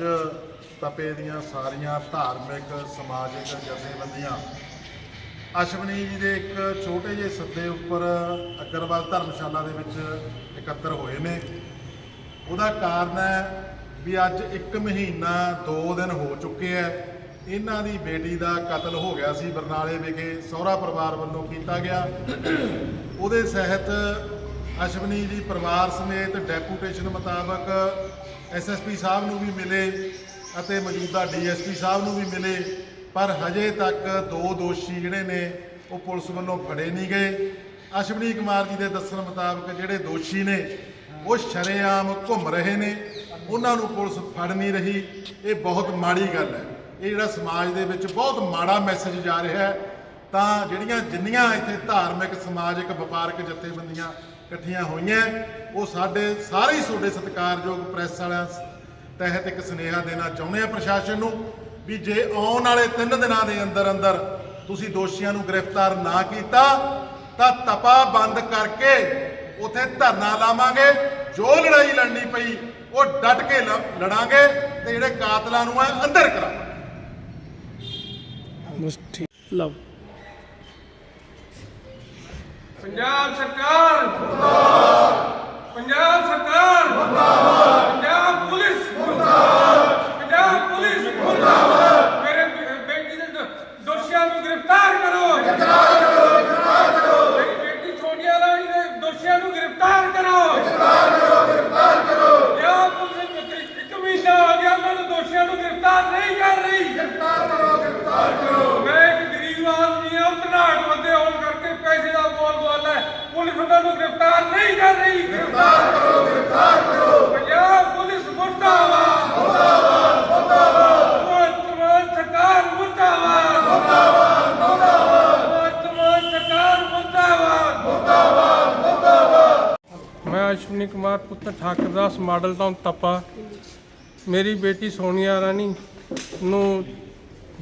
ਪੰਜ ਤਪੇ ਦੀਆਂ ਸਾਰੀਆਂ ਧਾਰਮਿਕ, ਸਮਾਜਿਕ ਜਥੇਬੰਦੀਆਂ ਅਸ਼ਵਨੀ ਜੀ ਦੇ ਇੱਕ ਛੋਟੇ ਜਿਹੇ ਸੱਦੇ ਉੱਪਰ ਅਗਰਵਾਲ ਧਰਮਸ਼ਾਲਾ ਦੇ ਵਿੱਚ ਇਕੱਤਰ ਹੋਏ ਨੇ। ਉਹਦਾ ਕਾਰਨ ਹੈ ਵੀ ਅੱਜ 1 ਮਹੀਨਾ 2 ਦਿਨ ਹੋ ਚੁੱਕੇ ਐ। ਇਹਨਾਂ ਦੀ ਬੇਟੀ ਦਾ ਕਤਲ ਹੋ ਗਿਆ ਸੀ, ਬਰਨਾਲੇ ਵਿਖੇ ਸਹੁਰਾ ਪਰਿਵਾਰ ਵੱਲੋਂ ਕੀਤਾ ਗਿਆ। ਉਹਦੇ ਸਹਿਤ ਅਸ਼ਵਨੀ ਜੀ ਪਰਿਵਾਰ ਸਮੇਤ ਡੈਪੂਟੇਸ਼ਨ ਮੁਤਾਬਕ ਐਸਐਸਪੀ ਸਾਹਿਬ ਨੂੰ ਵੀ ਮਿਲੇ ਅਤੇ ਮੌਜੂਦਾ ਡੀਐਸਪੀ ਸਾਹਿਬ ਨੂੰ ਵੀ ਮਿਲੇ, ਪਰ ਹਜੇ ਤੱਕ ਦੋ ਦੋਸ਼ੀ ਜਿਹੜੇ ਨੇ, ਉਹ ਪੁਲਿਸ ਵੱਲੋਂ ਫੜੇ ਨਹੀਂ ਗਏ। ਅਸ਼ਵਨੀ ਕੁਮਾਰ ਜੀ ਦੇ ਦੱਸਣ ਮੁਤਾਬਕ ਜਿਹੜੇ ਦੋਸ਼ੀ ਨੇ, ਉਹ ਸ਼ਰੇਆਮ ਘੁੰਮ ਰਹੇ ਨੇ। ਉਹਨਾਂ ਨੂੰ ਪੁਲਿਸ ਫੜ ਨਹੀਂ ਰਹੀ। ਇਹ ਬਹੁਤ ਮਾੜੀ ਗੱਲ ਹੈ। ਇਹ ਜਿਹੜਾ ਸਮਾਜ ਦੇ ਵਿੱਚ ਬਹੁਤ ਮਾੜਾ ਮੈਸੇਜ ਜਾ ਰਿਹਾ ਹੈ। ਤਾਂ ਜਿਹੜੀਆਂ ਜਿੰਨੀਆਂ ਇੱਥੇ ਧਾਰਮਿਕ, ਸਮਾਜਿਕ, ਵਪਾਰਕ ਜਥੇਬੰਦੀਆਂ ਇਕੱਠੀਆਂ ਹੋਈਆਂ। ਉਹ ਸਾਡੇ ਸਾਰੇ ਹੀ ਤੁਹਾਡੇ ਸਤਿਕਾਰਯੋਗ ਪ੍ਰੈਸ ਵਾਲਿਆਂ ਤਹਿਤ ਇੱਕ ਸੁਨੇਹਾ ਦੇਣਾ ਚਾਹੁੰਦੇ ਆ ਪ੍ਰਸ਼ਾਸਨ ਨੂੰ ਵੀ ਜੇ ਆਉਣ ਵਾਲੇ 3 ਦਿਨਾਂ ਦੇ ਅੰਦਰ ਅੰਦਰ ਤੁਸੀਂ ਦੋਸ਼ੀਆਂ ਨੂੰ ਗ੍ਰਿਫਤਾਰ ਨਾ ਕੀਤਾ, ਤਾਂ ਤਪਾ ਬੰਦ ਕਰਕੇ ਉਥੇ ਧਰਨਾ ਲਾਵਾਂਗੇ। ਜੋ ਲੜਾਈ ਲੜਨੀ ਪਈ, ਉਹ ਡਟ ਕੇ ਲੜਾਂਗੇ ਤੇ ਜਿਹੜੇ ਕਾਤਲਾਂ ਨੂੰ ਹੈ ਅੰਦਰ ਕਰਾਵਾਂਗੇ। ਬਸ ਪੰਜਾਬ ਸਰਕਾਰ ਮੁਰਦਾਬਾਦ। ਪੰਜਾਬ ਸਰਕਾਰ ਮੁਰਦਾਬਾਦ। ਪੰਜਾਬ ਪੁਲਿਸ ਮੁਰਦਾਬਾਦ। ਪੰਜਾਬ ਪੁਲਿਸ ਮੁਰਦਾਬਾਦ। ਪੁੱਤਰ ਠਾਕਰਦਾਸ ਮਾਡਲ ਟਾਊਨ ਤੱਪਾ। ਮੇਰੀ ਬੇਟੀ ਸੋਨੀਆ ਰਾਣੀ ਨੂੰ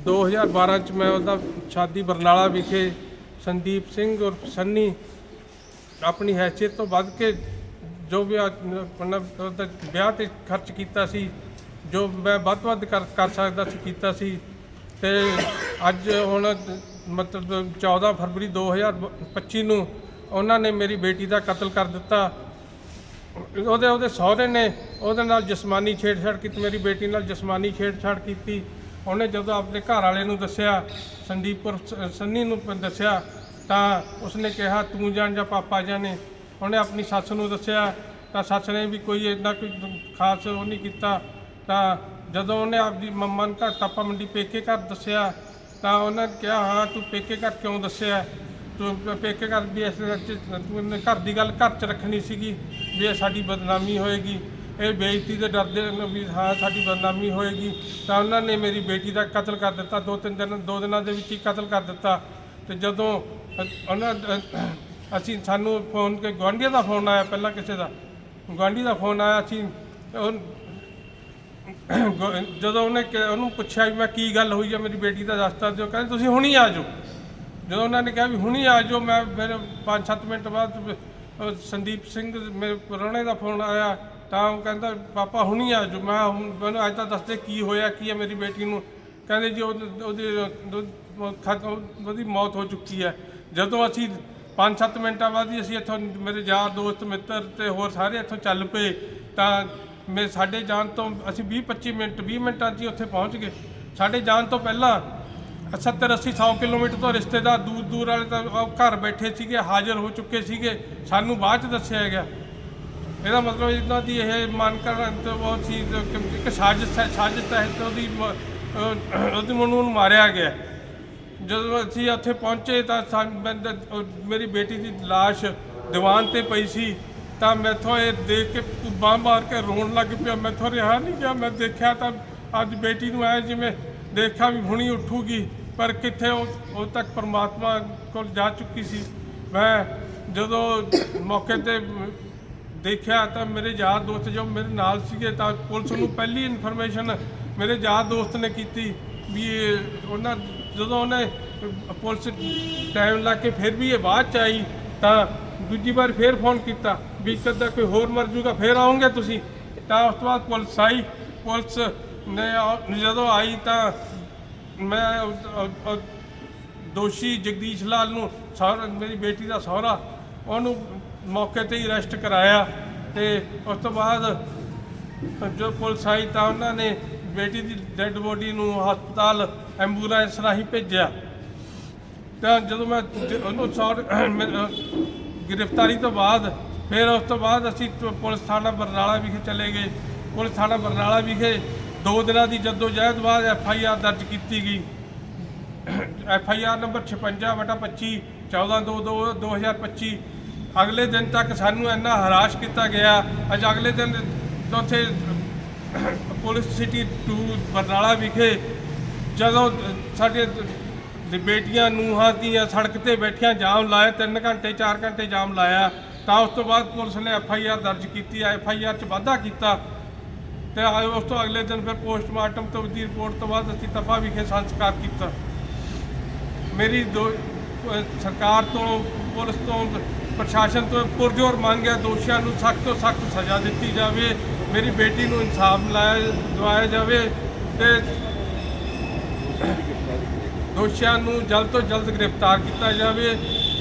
2012 ਚ ਮੈਂ ਉਹਦਾ ਸ਼ਾਦੀ ਬਰਨਾਲਾ ਵਿਖੇ ਸੰਦੀਪ ਸਿੰਘ ਔਰ ਸੰਨੀ ਆਪਣੀ ਹੈਸੀਅਤ ਤੋਂ ਵੱਧ ਕੇ ਜੋ ਵੀ ਆਪਣਾ ਉਹਦਾ ਵਿਆਹ ਤੇ ਖਰਚ ਕੀਤਾ ਸੀ, ਜੋ ਮੈਂ ਵੱਧ ਵੱਧ ਕਰ ਕਰ ਸਕਦਾ ਸੀ, ਕੀਤਾ ਸੀ। ਤੇ ਅੱਜ ਹੁਣ ਮਤਲਬ 14 ਫਰਵਰੀ 2025 ਨੂੰ ਉਹਨਾਂ ਨੇ ਮੇਰੀ ਬੇਟੀ ਦਾ ਕਤਲ ਕਰ ਦਿੱਤਾ। ਉਹਦੇ ਉਹਦੇ ਸਹੁਰੇ ਨੇ ਉਹਦੇ ਨਾਲ ਜਿਸਮਾਨੀ ਛੇੜਛਾੜ ਕੀਤੀ, ਮੇਰੀ ਬੇਟੀ ਨਾਲ ਜਿਸਮਾਨੀ ਛੇੜਛਾੜ ਕੀਤੀ। ਉਹਨੇ ਜਦੋਂ ਆਪਣੇ ਘਰ ਵਾਲੇ ਨੂੰ ਦੱਸਿਆ, ਸੰਦੀਪੁਰ ਸ- ਸੰਨੀ ਨੂੰ ਦੱਸਿਆ, ਤਾਂ ਉਸਨੇ ਕਿਹਾ, ਤੂੰ ਜਾਣ ਜਾਂ ਪਾਪਾ ਜਾਣੇ? ਉਹਨੇ ਆਪਣੀ ਸੱਸ ਨੂੰ ਦੱਸਿਆ, ਤਾਂ ਸੱਸ ਨੇ ਵੀ ਕੋਈ ਇੰਨਾ ਕੋਈ ਖਾਸ ਉਹ ਨਹੀਂ ਕੀਤਾ। ਤਾਂ ਜਦੋਂ ਉਹਨੇ ਆਪਦੀ ਮੰਮਾ ਨੂੰ ਘਰ ਤਾਪਾ ਮੰਡੀ ਪੇਕੇ ਘਰ ਦੱਸਿਆ, ਤਾਂ ਉਹਨਾਂ ਨੇ ਕਿਹਾ, ਹਾਂ, ਤੂੰ ਪੇਕੇ ਘਰ ਕਿਉਂ ਦੱਸਿਆ? ਤੂੰ ਪ- ਪੇਕੇ ਘਰ ਵੀ ਇਸ ਵਿੱਚ ਤੂੰ ਇਹਨੇ ਘਰ ਦੀ ਗੱਲ ਘਰ 'ਚ ਰੱਖਣੀ ਸੀਗੀ ਵੀ ਇਹ ਸਾਡੀ ਬਦਨਾਮੀ ਹੋਏਗੀ। ਇਹ ਬੇਇੱਜ਼ਤੀ ਦੇ ਡਰਦੇ ਨੇ ਵੀ ਹਾਂ, ਸਾਡੀ ਬਦਨਾਮੀ ਹੋਏਗੀ। ਤਾਂ ਉਹਨਾਂ ਨੇ ਮੇਰੀ ਬੇਟੀ ਦਾ ਕਤਲ ਕਰ ਦਿੱਤਾ। ਦੋ ਤਿੰਨ ਦਿਨ, ਦੋ ਦਿਨਾਂ ਦੇ ਵਿੱਚ ਹੀ ਕਤਲ ਕਰ ਦਿੱਤਾ। ਤੇ ਜਦੋਂ ਅ- ਉਹਨਾਂ ਅ- ਅਸੀਂ ਸਾਨੂੰ ਫੋਨ ਕੇ ਗੁਆਂਢੀਆਂ ਦਾ ਫੋਨ ਆਇਆ ਪਹਿਲਾਂ ਕਿਸੇ ਦਾ। ਗੁਆਂਢੀ ਦਾ ਫੋਨ ਆਇਆ, ਅਸੀਂ ਉਹ ਜਦੋਂ ਉਹਨੇ ਕਿ- ਉਹਨੂੰ ਪੁੱਛਿਆ ਵੀ ਮੈਂ ਕੀ ਗੱਲ ਹੋਈ ਆ, ਮੇਰੀ ਬੇਟੀ ਦਾ ਦੱਸਤਾ ਦਿਓ। ਕਹਿੰਦੇ, ਤੁਸੀਂ ਹੁਣੀ ਆ ਜਾਓ। ਜਦੋਂ ਉਹਨਾਂ ਨੇ ਕਿਹਾ ਵੀ ਹੁਣੀ ਆ ਜਾਓ ਮੈਂ ਫਿਰ 5-7 ਮਿੰਟ ਬਾਅਦ ਅਹ, ਸੰਦੀਪ ਸਿੰਘ ਮੇਰੇ ਪ੍ਰਾਹੁਣੇ ਦਾ ਫੋਨ ਆਇਆ ਤਾਂ ਉਹ ਕਹਿੰਦਾ ਪਾਪਾ ਹੁਣੀ ਆ ਜਾਓ। ਮੈਂ ਹੁਣ ਮੈਨੂੰ ਅੱਜ ਤਾਂ ਦੱਸਦੇ ਕੀ ਹੋਇਆ ਕੀ ਹੈ ਮੇਰੀ ਬੇਟੀ ਨੂੰ। ਕਹਿੰਦੇ ਜੀ ਉਹ- ਉਹਦੀ ਉਹ ਖਤਮ ਉਹਦੀ ਮੌਤ ਹੋ ਚੁੱਕੀ ਹੈ ਜਦੋਂ ਅਸੀਂ 5-7 ਮਿੰਟਾਂ ਬਾਅਦ ਹੀ ਅਸੀਂ ਇੱਥੋਂ ਮੇਰੇ ਯਾਰ ਦੋਸਤ ਮਿੱਤਰ ਤੇ ਹੋਰ ਸਾਰੇ ਇੱਥੋਂ ਚੱਲ ਪਏ ਤਾਂ ਮੇ ਸਾਡੇ ਜਾਣ ਤੋਂ ਅਸੀਂ 20-25 ਮਿੰਟ 20 ਮਿੰਟਾਂ 'ਚ ਹੀ ਉੱਥੇ ਪਹੁੰਚ ਗਏ। ਸਾਡੇ ਜਾਣ ਤੋਂ ਪਹਿਲਾਂ 70 80 100 ਕਿਲੋਮੀਟਰ ਤੋਂ ਰਿਸ਼ਤੇਦਾਰ ਦੂਰ ਦੂਰ ਵਾਲੇ ਤਾਂ ਉਹ ਘਰ ਬੈਠੇ ਸੀਗੇ, ਹਾਜ਼ਰ ਹੋ ਚੁੱਕੇ ਸੀਗੇ। ਸਾਨੂੰ ਬਾਅਦ ਚ ਦੱਸਿਆ ਗਿਆ। ਇਹਦਾ ਮਤਲਬ ਇਹਨਾਂ ਦੀ ਇਹ ਮਨ ਕਰਨ ਤੇ ਉਹ ਚੀਜ਼, ਇੱਕ ਸਾਜ਼ਿਸ਼ ਹੈ, ਸਾਜ਼ਿਸ਼ ਤਹਿਤ ਉਹਦੀ ਉਹਦੀ ਮਨੂੰ ਨੂੰ ਮਾਰਿਆ ਗਿਆ। ਜਦੋਂ ਅਸੀਂ ਉੱਥੇ ਪਹੁੰਚੇ ਤਾਂ ਸਾਨੂੰ ਮੇਰੀ ਬੇਟੀ ਦੀ ਲਾਸ਼ ਦੀਵਾਨ ਤੇ ਪਈ ਸੀ। ਤਾਂ ਮੈਥੋਂ ਇਹ ਦੇਖ ਕੇ ਬਾਂਹ ਮਾਰ ਕੇ ਰੋਣ ਲੱਗ ਪਿਆ। ਮੈਥੋਂ ਰਿਹਾ ਨਹੀਂ ਗਿਆ। ਮੈਂ ਦੇਖਿਆ ਤਾਂ ਅੱਜ ਬੇਟੀ ਨੂੰ ਐ ਜਿਵੇਂ ਦੇਖਿਆ ਵੀ ਹੁਣੀ ਉੱਠੂਗੀ। ਪਰ ਕਿੱਥੇ ਉਹ ਉਹ ਤੱਕ ਪਰਮਾਤਮਾ ਕੋਲ ਜਾ ਚੁੱਕੀ ਸੀ? ਮੈਂ ਜਦੋਂ ਮੌਕੇ ਤੇ ਦੇਖਿਆ ਤਾਂ ਮੇਰੇ ਯਾਰ ਦੋਸਤ ਜੋ ਮੇਰੇ ਨਾਲ ਸੀਗੇ ਤਾਂ ਪੁਲਿਸ ਨੂੰ ਪਹਿਲੀ ਇਨਫੋਰਮੇਸ਼ਨ ਮੇਰੇ ਯਾਰ ਦੋਸਤ ਨੇ ਕੀਤੀ ਵੀ ਇਹ ਉਹਨਾਂ ਜਦੋਂ ਉਹਨੇ ਪੁਲਿਸ ਟਾਈਮ ਲਾ ਕੇ ਫਿਰ ਵੀ ਇਹ ਬਾਅਦ ਚ ਆਈ ਤਾਂ ਦੂਜੀ ਵਾਰ ਫਿਰ ਫੋਨ ਕੀਤਾ ਵੀ ਕਦਾ ਕੋਈ ਹੋਰ ਮਰ ਜੂਗਾ ਫਿਰ ਆਉਂਗੇ ਤੁਸੀਂ? ਤਾਂ ਉਸ ਤੋਂ ਬਾਅਦ ਪੁਲਿਸ ਆਈ। ਪੁਲਿਸ ਨੇ ਜਦੋਂ ਆਈ ਤਾਂ ਮੈਂ ਉਹ- ਉਹ- ਦੋਸ਼ੀ ਜਗਦੀਸ਼ ਲਾਲ ਨੂੰ ਸਹੁਰਾ, ਮੇਰੀ ਬੇਟੀ ਦਾ ਸਹੁਰਾ, ਉਹਨੂੰ ਮੌਕੇ ਤੇ ਹੀ ਅਰੈਸਟ ਕਰਾਇਆ ਤੇ ਉਸ ਤੋਂ ਬਾਅਦ ਜੋ ਪੁਲਿਸ ਆਈ ਤਾਂ ਉਹਨਾਂ ਨੇ ਬੇਟੀ ਦੀ ਡੈੱਡ ਬੋਡੀ ਨੂੰ ਹਸਪਤਾਲ ਐਂਬੂਲੈਂਸ ਰਾਹੀਂ ਭੇਜਿਆ। ਤਾਂ ਜਦੋਂ ਮੈਂ ਜ- ਉਹਨੂੰ ਸੌਰ ਗ੍ਰਿਫਤਾਰੀ ਤੋਂ ਬਾਅਦ ਫਿਰ ਉਸ ਤੋਂ ਬਾਅਦ ਅਸੀਂ ਪ- ਪੁਲਿਸ ਥਾਣਾ ਬਰਨਾਲਾ ਵਿਖੇ ਚਲੇ ਗਏ। ਪੁਲਿਸ ਥਾਣਾ ਬਰਨਾਲਾ ਵਿਖੇ ਦੋ ਦਿਨਾਂ ਦੀ ਜਦੋਜਹਿਦ ਬਾਅਦ ਐਫ ਆਈ ਆਰ ਦਰਜ ਕੀਤੀ ਗਈ। ਐਫ ਆਈ ਆਰ ਨੰਬਰ 56 ਬਟਾ 25 14 2 2025 ਅਗਲੇ ਦਿਨ ਤੱਕ ਸਾਨੂੰ ਇੰਨਾ ਹਰਾਸ਼ ਕੀਤਾ ਗਿਆ। ਅੱਜ ਅਗਲੇ ਦਿਨ ਉੱਥੇ ਪੁਲਿਸ ਸਿਟੀ 2 ਬਰਨਾਲਾ ਵਿਖੇ ਜਦੋਂ ਸਾਡੇ ਬੇਟੀਆਂ ਨੂੰਹਾਂ ਦੀਆਂ ਸੜਕ ਤੇ ਬੈਠੀਆਂ ਜਾਮ ਲਾਇਆ 3 ਘੰਟੇ 4 ਘੰਟੇ ਜਾਮ ਲਾਇਆ, ਤਾਂ ਉਸ ਤੋਂ ਬਾਅਦ ਪੁਲਿਸ ਨੇ ਐਫ ਆਈ ਆਰ ਦਰਜ ਕੀਤੀ। ਐਫ ਆਈ ਆਰ 'ਚ ਵਾਧਾ ਕੀਤਾ। ਤੇ ਉਸ ਤੋਂ ਅਗਲੇ ਦਿਨ ਫਿਰ ਪੋਸਟਮਾਰਟਮ ਤੋਂ ਦੀ ਰਿਪੋਰਟ ਤੋਂ ਬਾਅਦ ਅਸੀਂ ਤਪਾ ਵਿਖੇ ਸੰਸਕਾਰ ਕੀਤਾ। ਮੇਰੀ ਦੋ ਸਰਕਾਰ ਤੋਂ, ਪੁਲਿਸ ਤੋਂ, ਪ੍ਰਸ਼ਾਸਨ ਤੋਂ ਪੁਰਜੋਰ ਮੰਗ ਹੈ, ਦੋਸ਼ੀਆਂ ਨੂੰ ਸਖਤ ਤੋਂ ਸਖਤ ਸਜ਼ਾ ਦਿੱਤੀ ਜਾਵੇ, ਮੇਰੀ ਬੇਟੀ ਨੂੰ ਇਨਸਾਫ ਲਾਇਆ, ਦਵਾਇਆ ਜਾਵੇ ਤੇ ਦੋਸ਼ੀਆਂ ਨੂੰ ਜਲਦ ਤੋਂ ਜਲਦ ਗ੍ਰਿਫਤਾਰ ਕੀਤਾ ਜਾਵੇ।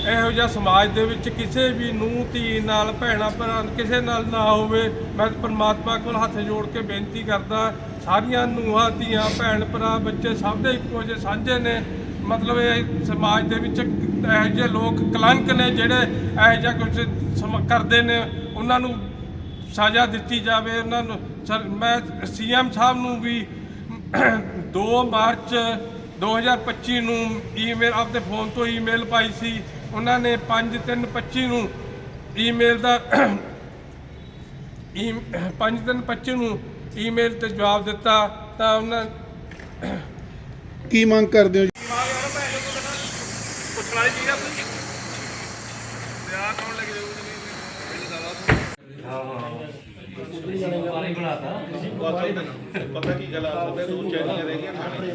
ਇਹੋ ਜਿਹਾ ਸਮਾਜ ਦੇ ਵਿੱਚ ਕਿਸੇ ਵੀ ਨੂੰ ਧੀ ਨਾਲ, ਭੈਣਾ, ਭਰਾ ਕਿਸੇ ਨਾਲ ਨਾ ਹੋਵੇ, ਮੈਂ ਪਰਮਾਤਮਾ ਕੋਲ ਹੱਥ ਜੋੜ ਕੇ ਬੇਨਤੀ ਕਰਦਾ, ਸਾਰੀਆਂ ਨੂੰਹਾਂ, ਧੀਆਂ, ਭੈਣ, ਭਰਾ, ਬੱਚੇ ਸਭ ਦੇ ਇੱਕੋ ਜਿਹੇ ਸਾਂਝੇ ਨੇ। ਮਤਲਬ ਇਹ ਸਮਾਜ ਦੇ ਵਿੱਚ ਇਹੋ ਜਿਹੇ ਲੋਕ ਕਲੰਕ ਨੇ ਜਿਹੜੇ ਇਹੋ ਜਿਹਾ ਕੁਝ ਸਮ- ਕਰਦੇ ਨੇ। ਉਹਨਾਂ ਨੂੰ ਸਜ਼ਾ ਦਿੱਤੀ ਜਾਵੇ, ਉਹਨਾਂ ਨੂੰ ਸਰ, ਮੈਂ ਸੀਐਮ ਸਾਹਿਬ ਨੂੰ ਵੀ 2 ਮਾਰਚ 2025 ਨੂੰ ਈਮੇਲ, ਆਪਦੇ ਫੋਨ ਤੋਂ ਈਮੇਲ ਪਾਈ ਸੀ। ਉਹਨਾਂ ਨੇ 5/3/25 ਨੂੰ ਈਮੇਲ ਦਾ ਈ 5/3/25 ਨੂੰ ਈਮੇਲ ਤੇ ਜਵਾਬ ਦਿੱਤਾ ਤਾਂ ਉਹਨਾਂ ਕੀ ਮੰਗ ਕਰਦੇ ਹੋ ਜੀ? ਪਤਾ ਕੀ ਗੱਲ ਆ ਸਕਦੇ ਦੋ ਚੈਨੀਆਂ ਰਹਿ ਗਈਆਂ ਖਾਣੇ